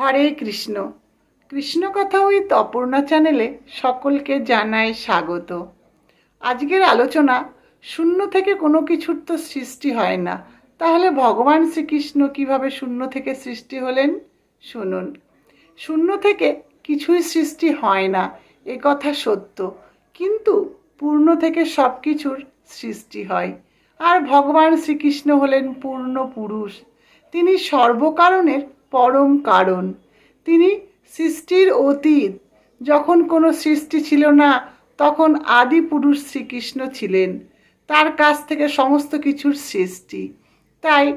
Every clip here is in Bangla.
হরে কৃষ্ণ। কৃষ্ণ কথা ওই তপর্ণা চ্যানেলে সকলকে জানায় স্বাগত। আজকের আলোচনা, শূন্য থেকে কোনো কিছুর তো সৃষ্টি হয় না। তাহলে ভগবান শ্রীকৃষ্ণ কীভাবে শূন্য থেকে সৃষ্টি হলেন? শুনুন। শূন্য থেকে কিছুই সৃষ্টি হয় না, এ কথা সত্য। কিন্তু পূর্ণ থেকে সব কিছুর সৃষ্টি হয়। আর ভগবান শ্রীকৃষ্ণ হলেন পূর্ণ পুরুষ। তিনি সর্বকারণের পরম কারণ। তিনি সৃষ্টির অতীত। যখন কোনো সৃষ্টি ছিল না, তখন আদি পুরুষ শ্রীকৃষ্ণ ছিলেন। তার কাছ থেকে সমস্ত কিছুর সৃষ্টি। তাই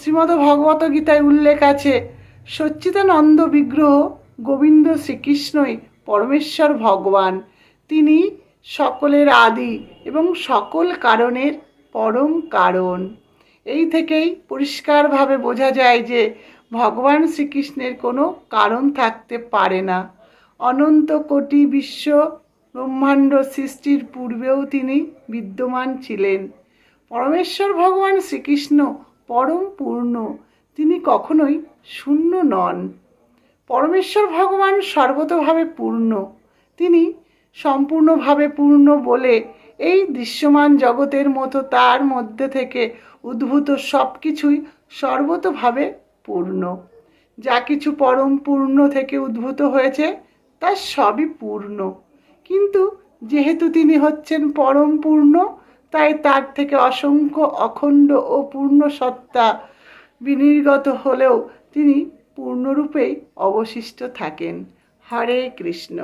শ্রীমদ্ ভগবত গীতায় উল্লেখ আছে, সচ্চিদানন্দ বিগ্রহ গোবিন্দ শ্রীকৃষ্ণই পরমেশ্বর ভগবান। তিনি সকলের আদি এবং সকল কারণের পরম কারণ। এই থেকেই পরিষ্কারভাবে বোঝা যায় যে ভগবান শ্রীকৃষ্ণের কোনো কারণ থাকতে পারে না। অনন্ত কোটি বিশ্ব ব্রহ্মাণ্ড সৃষ্টির পূর্বেও তিনি বিদ্যমান ছিলেন। পরমেশ্বর ভগবান শ্রীকৃষ্ণ পরম পূর্ণ, তিনি কখনোই শূন্য নন। পরমেশ্বর ভগবান সর্বতভাবে পূর্ণ, তিনি সম্পূর্ণভাবে পূর্ণ বলে এই দৃশ্যমান জগতের মতো তার মধ্যে থেকে উদ্ভূত সব কিছুই সর্বতভাবে পূর্ণ। যা কিছু পরম পূর্ণ থেকে উদ্ভূত হয়েছে, তা সবই পূর্ণ। কিন্তু যেহেতু তিনি হচ্ছেন পরম পূর্ণ, তাই তার থেকে অসংখ্য অখণ্ড ও পূর্ণ সত্তা বিনির্গত হলেও তিনি পূর্ণরূপেই অবশিষ্ট থাকেন। হরে কৃষ্ণ।